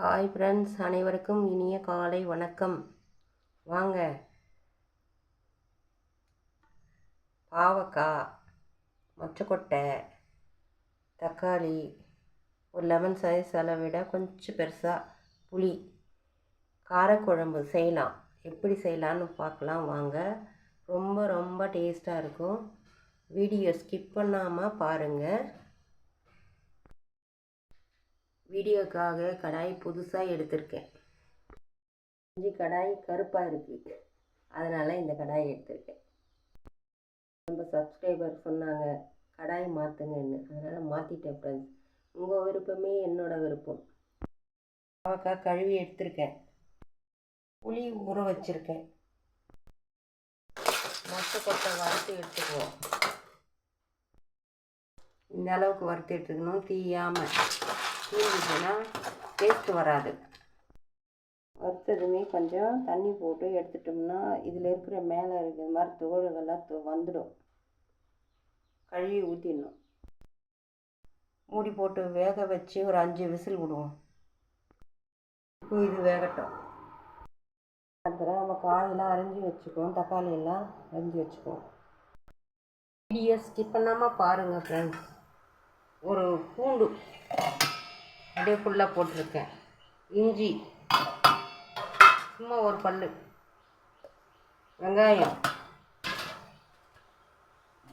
Hi friends அனைவருக்கும் இனிய காலை வணக்கம். வாங்க. பாவக்காய் மொச்சக்கொட்டை தக்காளி ஒரு லெமன் சைஸ் அளவிட கொஞ்சம் பெருசாக புளி காரக்குழம்பு செய்யலாம். எப்படி செய்யலான்னு பார்க்கலாம். வாங்க. ரொம்ப ரொம்ப டேஸ்ட்டாக இருக்கும். வீடியோ ஸ்கிப் பண்ணாமல் பாருங்கள் வீடியோக்காக கடாய் புதுசாக எடுத்திருக்கேன். இஞ்சி கடாய் கருப்பாக இருக்குது அதனால் இந்த கடாய் எடுத்திருக்கேன். நம்ம சப்ஸ்கிரைபர் சொன்னாங்க கடாய் மாற்றுங்கன்னு அதனால் மாற்றிட்டேன் ஃப்ரெண்ட்ஸ் உங்கள் விருப்பமே என்னோடய விருப்பம். பாவக்காய் கழுவி எடுத்திருக்கேன். புளி ஊற வச்சுருக்கேன். மொட்டை கொட்டை வறுத்து எடுத்துக்குவோம். இந்த அளவுக்கு வறுத்து எடுத்துக்கணும் தீயாமல் தீஞ்சிச்சுன்னா டேஸ்ட் வராது. வறுத்ததுமே கொஞ்சம் தண்ணி போட்டு எடுத்துட்டோம்னா இதில் இருக்கிற மேலே இருக்கிற மாதிரி தோல்கள்லாம் தோ வந்துடும். கழுவி ஊற்றிடணும் மூடி போட்டு வேக வச்சு ஒரு அஞ்சு விசில் விடுவோம். இப்போ இது வேகட்டும். அப்புறம் நம்ம காயெல்லாம் அரிஞ்சு வச்சுக்குவோம். தக்காளி எல்லாம் அரிஞ்சு வச்சுக்குவோம். வீடியோ ஸ்கிப் பண்ணாமல் பாருங்கள் ஃப்ரெண்ட்ஸ் ஒரு பூண்டு. அப்படியே ஃபுல்லாக போட்டிருக்கேன். இஞ்சி. சும்மா ஒரு பல் வெங்காயம்.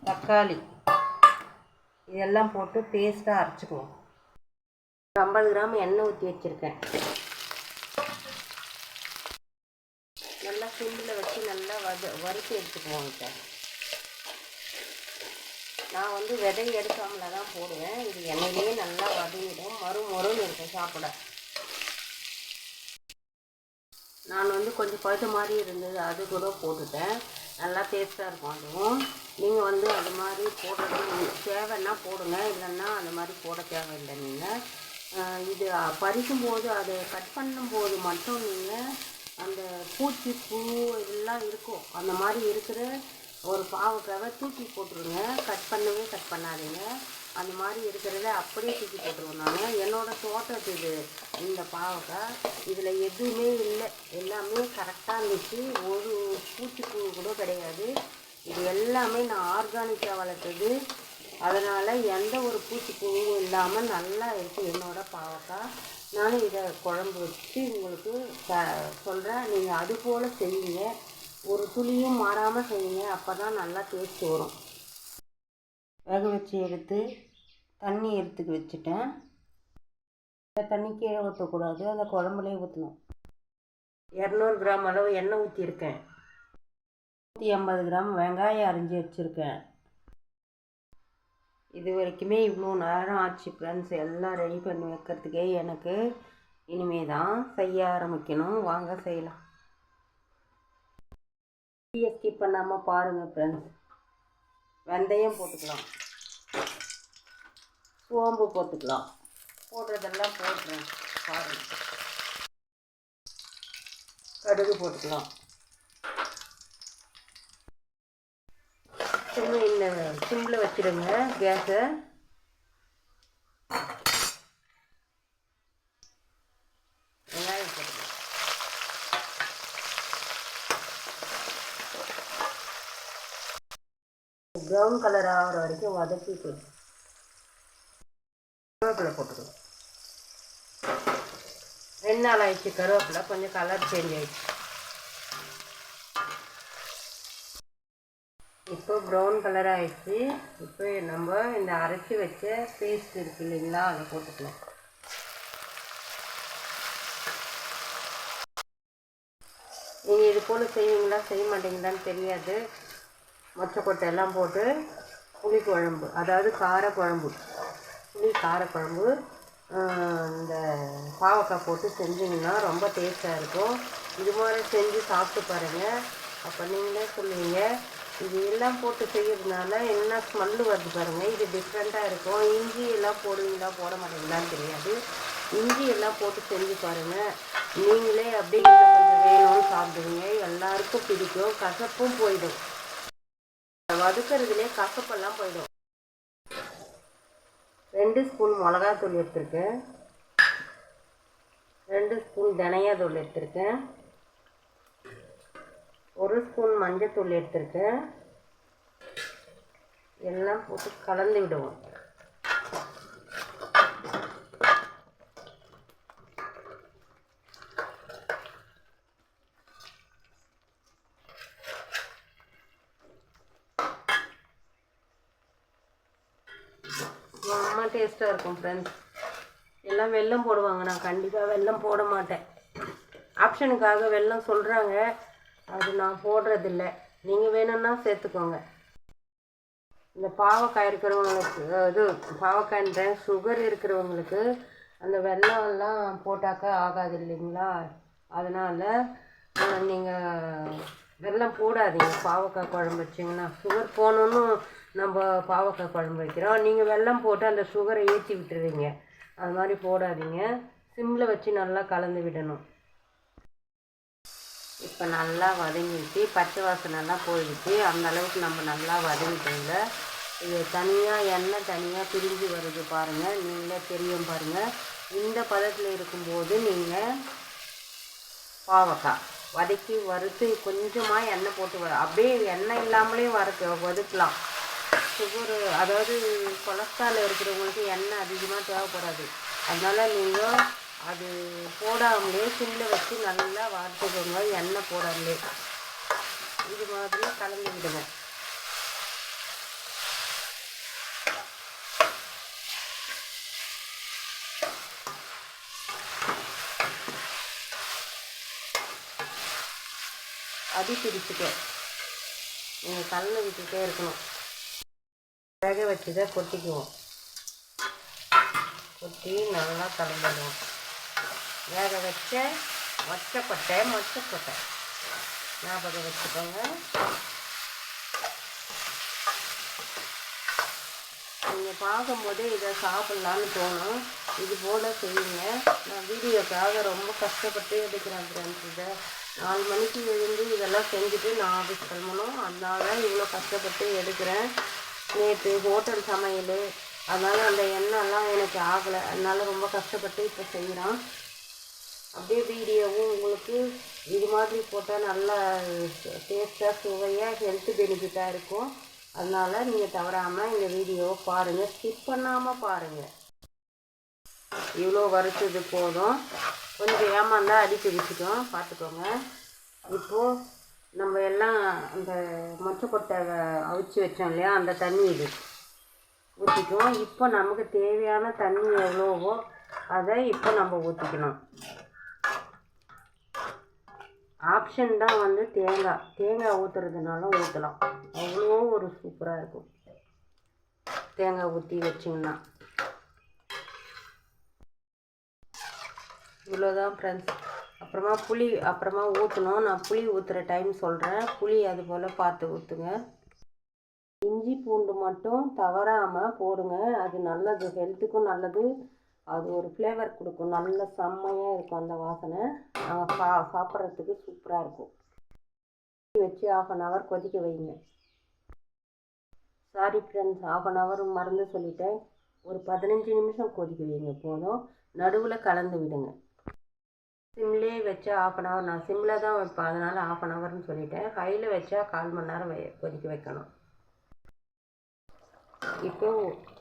தக்காளி. இதெல்லாம் போட்டு பேஸ்ட்டாக அரைச்சிக்குவோம். ஒரு ஐம்பது கிராம் எண்ணெய் ஊற்றி வச்சுருக்கேன். நல்லா சிம்மில் வச்சு நல்லா வத வறுத்து எடுத்துக்குவோம் இப்போ நான் வந்து விதை எடுக்காமல தான் போடுவேன். இது எண்ணெயிலேயே நல்லா வதங்கிடும். மறு மொறுன்னு இருக்கும் சாப்பிட. நான் வந்து கொஞ்சம் பழுத்த மாதிரி இருந்தது அது கூட போட்டுட்டேன். நல்லா டேஸ்ட்டாக இருக்கும் அதுவும். நீங்கள் வந்து அது மாதிரி போடுறது தேவைன்னா போடுங்க. இல்லைன்னா அந்த மாதிரி போட தேவையில்லை நீங்கள் இது பறிக்கும் போது அதை கட் பண்ணும்போது மட்டும் நீங்கள் அந்த பூச்சி புழு இதெல்லாம் இருக்கும். அந்த மாதிரி இருக்கிற ஒரு பாவக்காவை தூக்கி போட்டுருங்க. கட் பண்ணவே கட் பண்ணாதீங்க. அந்த மாதிரி இருக்கிறத அப்படியே தூக்கி போட்டுருவோம் நாங்கள் என்னோடய தோட்டத்து இது இந்த பாவக்காய் இதில் எதுவுமே இல்லை. எல்லாமே கரெக்டாக இருந்துச்சு. ஒரு பூச்சிப்பூ கூட கிடையாது. இது எல்லாமே நான் ஆர்கானிக்காக வளர்த்தது. அதனால் எந்த ஒரு பூச்சிப்பூவும் இல்லாமல் நல்லா இருக்குது என்னோடய பாவக்காய் நானும் இதை குழம்பு வச்சு உங்களுக்கு சொல்கிறேன் நீங்கள் அதுபோல் செய்யுங்க. ஒரு துளியும் மாறாமல் செய்யுங்க. அப்போ தான் நல்லா டேஸ்ட் வரும். வேக வச்சு எடுத்து தண்ணி எடுத்துக்கு வச்சுட்டேன். இந்த தண்ணி கீழே ஊற்றக்கூடாது அந்த குழம்புலேயே ஊற்றணும் இரநூறு கிராம் அளவு எண்ணெய் ஊற்றியிருக்கேன் நூற்றி ஐம்பது கிராம் வெங்காயம் அரிஞ்சு வச்சுருக்கேன். இது வரைக்குமே இவ்வளோ நேரம் ஆச்சு ஃப்ரெண்ட்ஸ் எல்லாம் ரெடி பண்ணி வைக்கிறதுக்கே எனக்கு இனிமே தான் செய்ய ஆரம்பிக்கணும். வாங்க செய்யலாம். டீயை ஸ்கிப் பண்ணாமல் பாருங்கள் ஃப்ரெண்ட்ஸ் வெந்தயம் போட்டுக்கலாம். சோம்பு போட்டுக்கலாம். போடுறதெல்லாம் போட்டுறேன் பாருங்கள் கடுகு போட்டுக்கலாம். சிம்மு இந்த சிம்மில் வச்சுடுங்க கேஸை வெங்காயம் போட்டுக்கலாம் ப்ரௌன் கலர் ஆகிற வரைக்கும் வதக்கிட்டு கருவேப்பிலை போட்டுக்கணும். ரெண்டு நாள் ஆயிடுச்சு கருவேப்பிலை. கொஞ்சம் கலர் சேஞ்ச் ஆயிடுச்சு. இப்போ ப்ரௌன் கலர் ஆயிடுச்சு. இப்போ நம்ம இந்த அரைச்சி வச்ச பேஸ்ட் இருக்கு இல்லைங்களா அதை போட்டுக்கலாம். நீங்கள் இது போல் செய்வீங்களா செய்ய மாட்டீங்களான்னு தெரியாது. மொச்சக்கொட்டை எல்லாம் போட்டு புளி குழம்பு அதாவது காரக்குழம்பு. புளி காரக்குழம்பு இந்த பாவக்காய் போட்டு செஞ்சிங்கன்னா ரொம்ப டேஸ்ட்டாக இருக்கும். இது மாதிரி செஞ்சு சாப்பிட்டு பாருங்கள் அப்போ நீங்களே சொல்லுவீங்க. இது எல்லாம் போட்டு செய்யறதுனால என்ன ஸ்மெல்லு வருது பாருங்கள் இது டிஃப்ரெண்ட்டாக இருக்கும். இஞ்சி எல்லாம் போடுவீங்களா போட மாட்டீங்களான்னு தெரியாது. இஞ்சி எல்லாம் போட்டு செஞ்சு பாருங்கள் நீங்களே அப்படியே கொஞ்சம் வேணும்னு சாப்பிடுவீங்க. எல்லாருக்கும் பிடிக்கும். கசப்பும் போயிடும். வதக்கிறதுலே கசப்பெல்லாம் போயிடும். ரெண்டு ஸ்பூன் மிளகாத்தூள் எடுத்திருக்கேன். ரெண்டு ஸ்பூன் தனியாத்தூள் எடுத்திருக்கேன். ஒரு ஸ்பூன் மஞ்சத்தூள் எடுத்திருக்கேன். எல்லாம் போட்டு கலந்து விடுவோம் செம்ம டேஸ்ட்டாக இருக்கும் ஃப்ரெண்ட்ஸ் எல்லாம் வெள்ளம் போடுவாங்க. நான் கண்டிப்பாக வெள்ளம் போட மாட்டேன். ஆப்ஷனுக்காக வெள்ளம் சொல்கிறாங்க அது நான் போடுறதில்ல. நீங்கள் வேணும்னா சேர்த்துக்கோங்க. இந்த பாவக்காய் இருக்கிறவங்களுக்கு இது பாவக்காய்ன்றேன் சுகர் இருக்கிறவங்களுக்கு அந்த வெள்ளம்லாம் போட்டாக்க போட்டாக்கா ஆகாது இல்லைங்களா? அதனால் நீங்கள் வெள்ளம் போடாதீங்க. பாவக்காய் குழம்பு வச்சிங்கன்னா சுகர் போகணுன்னு நம்ம பாவக்காய் குழம்பு வைக்கிறோம். நீங்கள் வெல்லம் போட்டு அந்த சுகரை ஏற்றி விட்டுருவீங்க. அது மாதிரி போடாதீங்க. சிம்மில் வச்சு நல்லா கலந்து விடணும். இப்போ நல்லா வதங்கிடுச்சு. பச்சை வாசனைலாம் போயிடுச்சு. அந்த அளவுக்கு நம்ம நல்லா வதங்கிட்டோங்க இது தனியாக எண்ணெய் தனியாக பிரிஞ்சு வருது பாருங்கள் நீங்களே தெரியும் பாருங்கள் இந்த பதத்தில் இருக்கும்போது நீங்கள் பாவக்காய் வதக்கி வறுத்து கொஞ்சமாக எண்ணெய் போட்டு வர அப்படியே எண்ணெய் இல்லாமலே வறுக்க வதக்கலாம். சுகரு அதாவது கொலஸ்ட்ரால் இருக்கிறவங்களுக்கு எண்ணெய் அதிகமாக தேவைப்படாது. அதனால் நீங்கள் அது போடாமலே சிம்மில் வச்சு நல்லா வார்த்துக்கோங்க எண்ணெய் போடாமலே. இது மாதிரி கலந்து விடுங்க. அடி பிடிச்சிக்க. நீங்கள் கலந்து விட்டுட்டே இருக்கணும். வேக வச்சதை கொட்டிக்குவோம். கொட்டி நல்லா கலந்துடுவோம் வேக வச்ச மொச்சக்கொட்டை மொச்சக்கொட்டை. ஞாபகம் வச்சுக்கோங்க. நீங்கள் பார்க்கும்போதே இதை சாப்பிட்லான்னு தோணும். இது போல் செய்யுங்க. நான் வீடியோக்காக ரொம்ப கஷ்டப்பட்டு எடுக்கிறேன் ஃப்ரெண்ட்ஸ் இதை. நாலு மணிக்கு எழுந்து இதெல்லாம் செஞ்சுட்டு நான் ஆஃபீஸ் கிளம்பணும். அதனால இவ்வளோ கஷ்டப்பட்டு எடுக்கிறேன். நேற்று ஹோட்டல் சமையல். அதனால் அந்த எண்ணெய்லாம் எனக்கு ஆகலை. அதனால் ரொம்ப கஷ்டப்பட்டு இப்போ செய்கிறான் அப்படியே வீடியோவும் உங்களுக்கு இது மாதிரி போட்டால் நல்லா டேஸ்ட்டாக சுவையாக ஹெல்த் பெனிஃபிட்டாக இருக்கும். அதனால் நீங்கள் தவறாமல் இந்த வீடியோவை பாருங்கள் ஸ்கிப் பண்ணாமல் பாருங்கள் இவ்வளோ வறுத்தது போதும். கொஞ்சம் ஏமாந்தால் அடிக்க வச்சுட்டோம் பார்த்துக்கோங்க இப்போது நம்ம எல்லாம் அந்த மொச்சக்கொட்டை அவிச்சு வச்சோம் இல்லையா அந்த தண்ணி இது ஊற்றிக்குவோம் இப்போ நமக்கு தேவையான தண்ணி எவ்வளோவோ அதை இப்போ நம்ம ஊற்றிக்கணும் ஆப்ஷன் தான் வந்து தேங்காய். தேங்காய் ஊற்றுறதுனால ஊற்றலாம் அவ்வளோ ஒரு சூப்பராக இருக்கும். தேங்காய் ஊற்றி வச்சிங்கன்னா. இவ்வளோதான் ஃப்ரெண்ட்ஸ் அப்புறமா புளி அப்புறமா ஊற்றணும் நான் புளி ஊற்றுற டைம் சொல்கிறேன் புளி அது போல் பார்த்து ஊற்றுங்க இஞ்சி பூண்டு மட்டும் தவறாமல் போடுங்க. அது நல்லது. ஹெல்த்துக்கும் நல்லது. அது ஒரு ஃப்ளேவர் கொடுக்கும். நல்ல செம்மையாக இருக்கும் அந்த வாசனை. நாங்கள் சா சாப்பிட்றதுக்கு சூப்பராக இருக்கும். வச்சு ஆஃப் அன் ஹவர் கொதிக்க வைங்க. Sorry friends half an hour மறந்து சொல்லிட்டேன். ஒரு பதினஞ்சு நிமிஷம் கொதிக்க வைங்க. போதும். நடுவில் கலந்து விடுங்க. சிம்லேயே வச்சா ஆஃப் அன் ஹவர் நான் சிம்மில் தான் வைப்பேன். அதனால் ஆஃப் அன் ஹவர்னு சொல்லிட்டேன். ஹையில் வச்சா கால் மணி நேரம் வை கொதிக்க வைக்கணும். இப்போ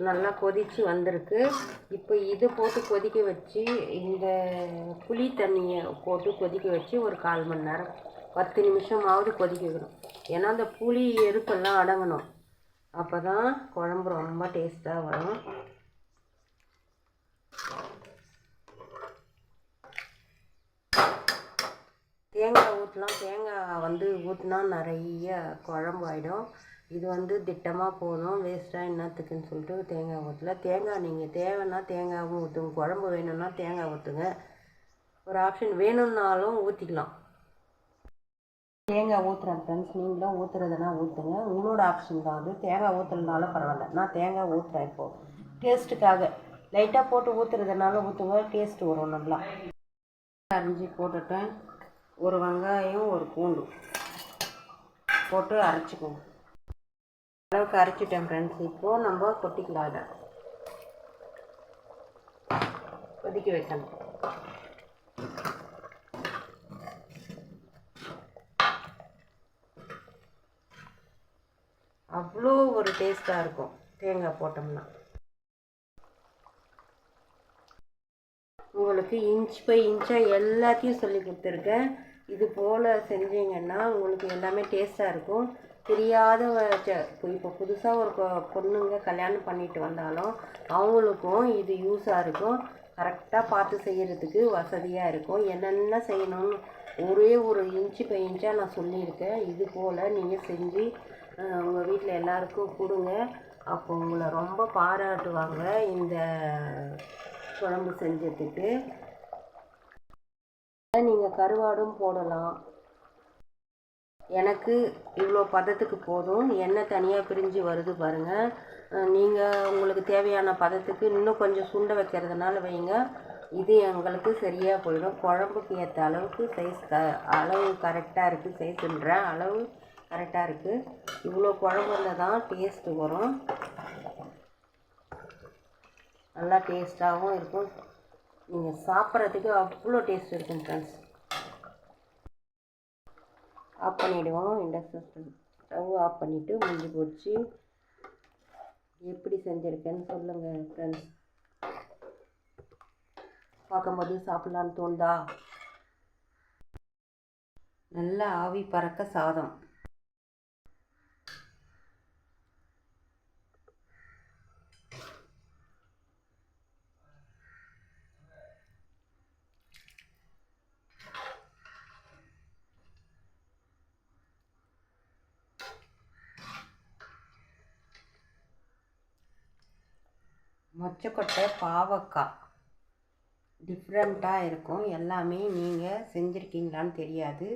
நல்லா கொதித்து வந்திருக்கு. இப்போ இது போட்டு கொதிக்க வச்சு இந்த புளி தண்ணியை போட்டு கொதிக்க வச்சு ஒரு கால் மணி நேரம் பத்து நிமிஷமாவது கொதிக்க வைக்கணும். ஏன்னா அந்த புளி எருப்பெல்லாம் அடங்கணும். அப்போ தான் குழம்பு ரொம்ப டேஸ்ட்டாக வரும். தேங்காய் தேங்காய் வந்து ஊற்றினா நிறைய குழம்பு ஆகிடும் இது வந்து திட்டமாக போதும். வேஸ்ட்டாக என்னத்துக்குன்னு சொல்லிட்டு தேங்காய் ஊற்றல தேங்காய் நீங்கள் தேவைன்னா தேங்காயும் ஊற்றுங்க குழம்பு வேணும்னா தேங்காய் ஊற்றுங்க ஒரு ஆப்ஷன் வேணும்னாலும் ஊற்றிக்கலாம் தேங்காய் ஊற்றுறேன் ஃப்ரெண்ட்ஸ் நீங்களும் ஊற்றுறதுனா ஊற்றுங்க உங்களோட ஆப்ஷன் தான் அது. தேங்காய் ஊற்றுறதுனால பரவாயில்ல. நான் தேங்காய் ஊற்றுறேன் இப்போது டேஸ்ட்டுக்காக லைட்டாக போட்டு ஊற்றுறதுனால ஊற்றுங்க டேஸ்ட் வரும் நல்லா. அரிஞ்சு போட்டுட்டேன். ஒரு வெங்காயம் ஒரு பூண்டு போட்டு அரைச்சிக்குவோம் அளவுக்கு அரைச்சிட்டேன் ஃப்ரெண்ட்ஸ் இப்போது நம்ம கொட்டிக்கலாம் அதை கொதிக்க வைக்கணும். அவ்வளோ ஒரு டேஸ்ட்டாக இருக்கும். தேங்காய் போட்டோம்னா. உங்களுக்கு இன்ச் பை இன்ச்சாக எல்லாத்தையும் சொல்லி கொடுத்துருக்கேன். இது போல் செஞ்சீங்கன்னா உங்களுக்கு எல்லாமே டேஸ்ட்டாக இருக்கும். தெரியாத இப்போ புதுசாக ஒரு பொ- பொண்ணுங்க கல்யாணம் பண்ணிட்டு வந்தாலும் அவங்களுக்கும் இது யூஸாக இருக்கும். கரெக்டாக பார்த்து செய்கிறதுக்கு வசதியாக இருக்கும். என்னென்ன செய்யணும்னு ஒரே ஒரு இன்ச்சு பை இன்ச்சாக நான் சொல்லியிருக்கேன். இது போல் நீங்கள் செஞ்சு உங்கள் வீட்டில் எல்லாருக்கும் கொடுங்க. அப்போ உங்களை ரொம்ப பாராட்டுவாங்க. இந்த குழம்பு செஞ்சதுக்கு நீங்கள் கருவாடும் போடலாம். எனக்கு இவ்வளோ பதத்துக்கு போதும். எண்ணெய் தனியாக பிரிஞ்சு வருது பாருங்கள் நீங்கள் உங்களுக்கு தேவையான பதத்துக்கு இன்னும் கொஞ்சம் சுண்ட வைக்கிறதுனால வைங்க. இது எங்களுக்கு சரியாக போயிடும். குழம்புக்கு ஏற்ற அளவுக்கு சைஸ் க அளவு கரெக்டாக இருக்குது சைஸுன்ற அளவு கரெக்டாக இருக்குது இவ்வளோ குழம்புல தான் டேஸ்ட்டு வரும். நல்லா டேஸ்ட்டாகவும் இருக்கும். நீங்கள் சாப்பிட்றதுக்கு அவ்வளோ டேஸ்ட் இருக்கும் ஃப்ரெண்ட்ஸ் ஆஃப் பண்ணிவிடுவோம் இண்டக்ஷன் ஸ்டவ் ஆஃப் பண்ணிவிட்டு முடிஞ்சு போச்சு எப்படி செஞ்சுருக்கேன்னு சொல்லுங்கள் ஃப்ரெண்ட்ஸ் பார்க்கும்போது சாப்பிட்லான்னு தோணுதா? நல்லா ஆவி பறக்க சாதம். மொச்சக்கொட்டை பாவக்காய். டிஃப்ரெண்ட்டாக இருக்கும். எல்லாமே நீங்கள் செஞ்சுருக்கீங்களான்னு தெரியாது.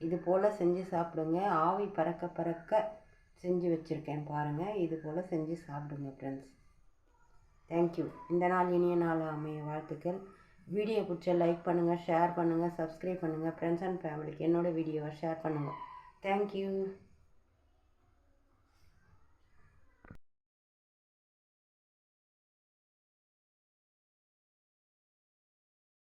இது போல் செஞ்சு சாப்பிடுங்க. ஆவி பறக்க பறக்க செஞ்சு வச்சுருக்கேன் பாருங்கள் இது போல் செஞ்சு சாப்பிடுங்க ஃப்ரெண்ட்ஸ் தேங்க்யூ இந்த நாள் இனிய நாள் அமைய வாழ்த்துக்கள். வீடியோ பிடிச்ச லைக் பண்ணுங்கள் ஷேர் பண்ணுங்கள் சப்ஸ்கிரைப் பண்ணுங்கள் ஃப்ரெண்ட்ஸ் அண்ட் ஃபேமிலிக்கு என்னோடய வீடியோவை ஷேர் பண்ணுங்கள் தேங்க்யூ